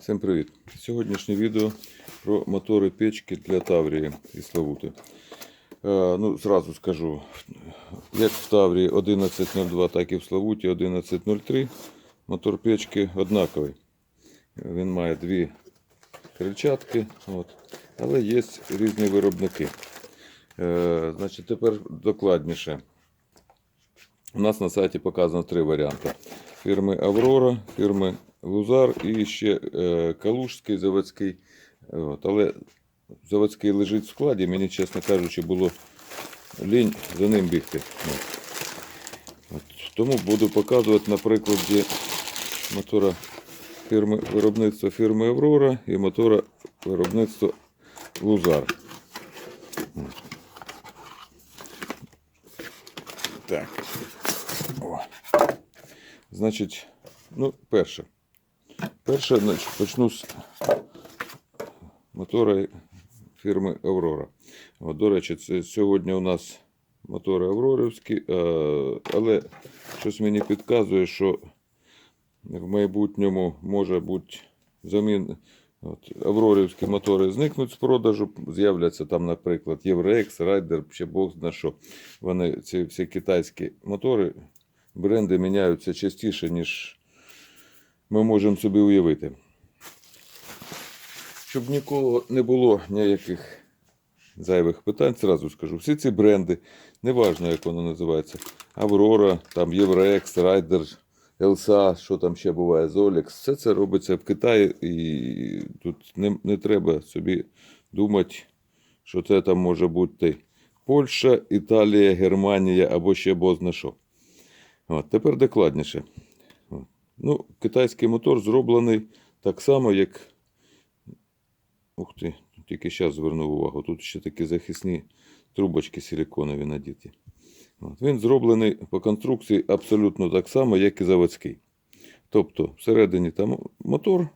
Всім привіт! Сьогоднішнє відео про мотори печки для Таврії і Славути. Е, ну, зразу скажу, як в Таврії 11.02, так і в Славуті 11.03. Мотор печки однаковий. Він має дві крильчатки, от. але є різні виробники. Е, значить, тепер докладніше. У нас на сайті показано три варіанти: фірми Аврора, фірми Лузар і ще е, Калужський заводський. От. Але заводський лежить в складі, мені, чесно кажучи, було лінь за ним бігти. От. От. Тому буду показувати на прикладі мотора фірми виробництва фірми Аврора і мотора виробництва Лузар. Так. О. Значить, ну, перше. Перше, почну з мотора фірми Аврора. До речі, це сьогодні у нас мотори Аврорівські, е, але щось мені підказує, що в майбутньому може бути замін. От, Аврорівські мотори зникнуть з продажу, з'являться там, наприклад, Євроекс, Райдер, ще Бог зна що. Вони, ці всі китайські мотори, бренди міняються частіше, ніж ми можемо собі уявити. Щоб нікого не було ніяких зайвих питань, зразу скажу. Всі ці бренди, неважно, як воно називається, Аврора, там Євроекс, Райдер, ЛСА, що там ще буває, Золекс, все це робиться в Китаї, і тут не, не треба собі думати, що це там може бути Польща, Італія, Германія або ще бозна що. От, тепер докладніше. Ну, китайський мотор зроблений так само, як. Ух ти, тільки зараз звернув увагу. Тут ще такі захисні трубочки силіконові надіті. От. Він зроблений по конструкції абсолютно так само, як і заводський. Тобто, всередині там мотор.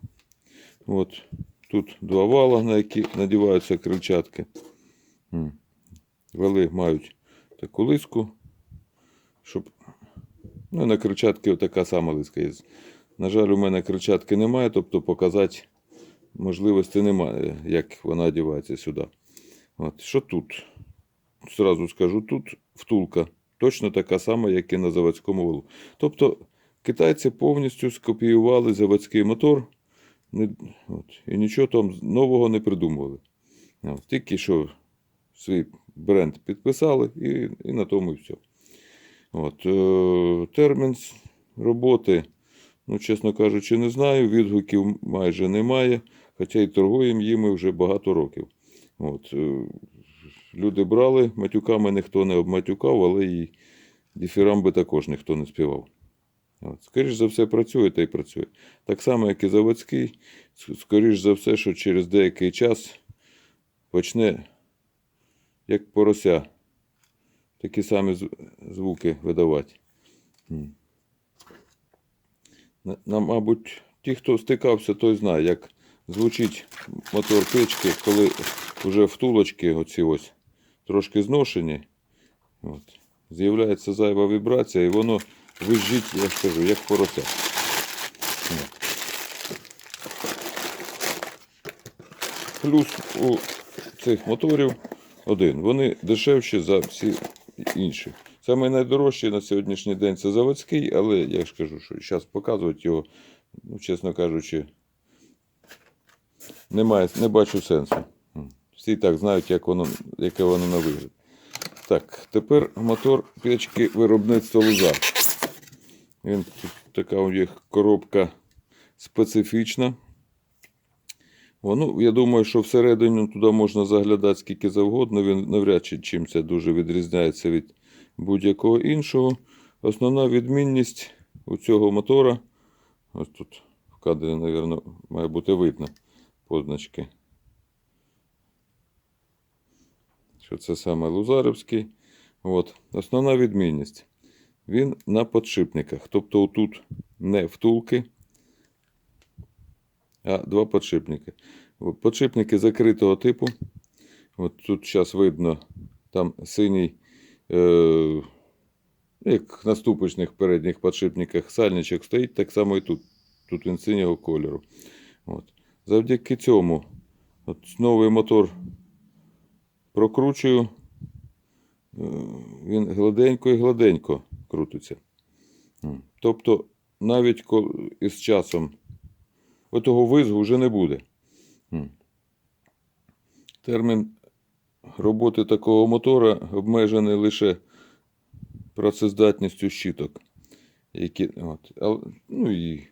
От. Тут два вала, на які надіваються крильчатки. Вали мають таку лиску, щоб. Ну, на крильчатки така сама лиска є. На жаль, у мене крильчатки немає, тобто показати можливості немає, як вона одягається сюди. От. Що тут? Зразу скажу, тут втулка. Точно така сама, як і на заводському валу. Тобто китайці повністю скопіювали заводський мотор не, от, і нічого там нового не придумували. От, тільки що свій бренд підписали і, і на тому і все. От, е, термін роботи, ну, чесно кажучи, не знаю. Відгуків майже немає, хоча й торгуємо їми вже багато років. От, е, люди брали, матюками ніхто не обматюкав, але і діфірамби також ніхто не співав. От, скоріш за все, працює та й працює. Так само, як і заводський, скоріш за все, що через деякий час почне, як порося, такі самі звуки видавати. М. На- на- Мабуть, ті, хто стикався, той знає, як звучить мотор печки, коли вже втулочки оці ось трошки зношені. От. З'являється зайва вібрація, і воно визжить, я ж кажу, як порося. Плюс у цих моторів один. Вони дешевші за всі інші. Саме найдорожчий на сьогоднішній день це заводський, але я ж кажу, що зараз показувати його, ну, чесно кажучи, немає, не бачу сенсу. Всі так знають, як воно, яке воно на вигляд. Так, тепер мотор печки виробництва Лузар. Він така у них коробка специфічна. О, ну, я думаю, що всередину туди можна заглядати скільки завгодно. Він навряд чи це дуже відрізняється від будь-якого іншого. Основна відмінність у цього мотора. Ось тут в кадрі, мабуть, має бути видно позначки. Що це саме Лузарівський. От. Основна відмінність. Він на подшипниках. Тобто тут не втулки, а два подшипники. Подшипники закритого типу. От тут зараз видно, там синій, е, як на ступочних передніх подшипниках сальничок стоїть, так само і тут. Тут він синього кольору. От. Завдяки цьому от, новий мотор прокручую. Е, Він гладенько і гладенько крутиться. Тобто, навіть із часом отого визгу вже не буде. Термін роботи такого мотора обмежений лише працездатністю щиток. Які, от, ну і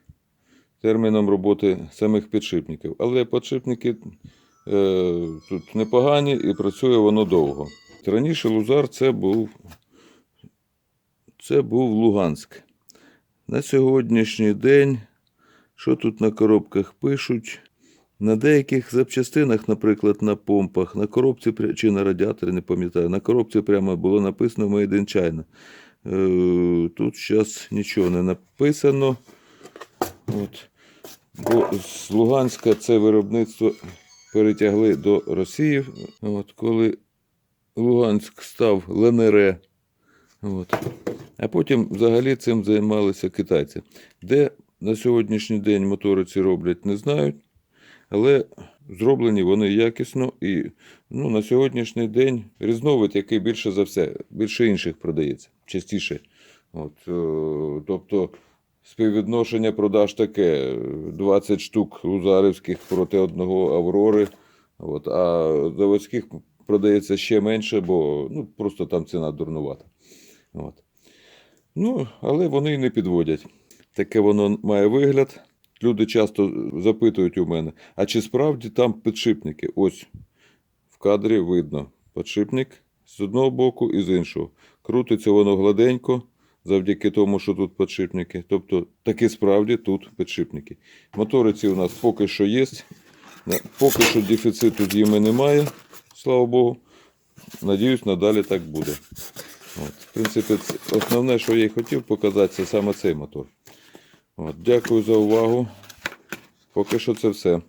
терміном роботи самих підшипників. Але підшипники е, тут непогані і працює воно довго. Раніше Лузар це був, це був Луганськ. На сьогоднішній день, що тут на коробках пишуть? На деяких запчастинах, наприклад, на помпах, на коробці чи на радіаторі, не пам'ятаю, на коробці прямо було написано Made in China. Е, Тут зараз нічого не написано. От. Бо з Луганська це виробництво перетягли до Росії. От, коли Луганськ став ЛНР. От. А потім взагалі цим займалися китайці. Де на сьогоднішній день мотори ці роблять, не знають. Але зроблені вони якісно і ну, на сьогоднішній день різновид, який більше за все, більше інших продається, частіше. От, е, тобто співвідношення продаж таке: 20 штук лузарівських проти одного Аврори, от, а заводських продається ще менше, бо ну, просто там ціна дурнувата. От. Ну, але вони не підводять. Таке воно має вигляд. Люди часто запитують у мене, а чи справді там підшипники? Ось в кадрі видно підшипник з одного боку і з іншого. Крутиться воно гладенько, завдяки тому, що тут підшипники. Тобто таки справді тут підшипники. Мотори ці у нас поки що є. Поки що дефіциту ними немає, слава Богу. Надіюсь, надалі так буде. От. В принципі, основне, що я й хотів показати, це саме цей мотор. От. Дякую за увагу. Поки що це все.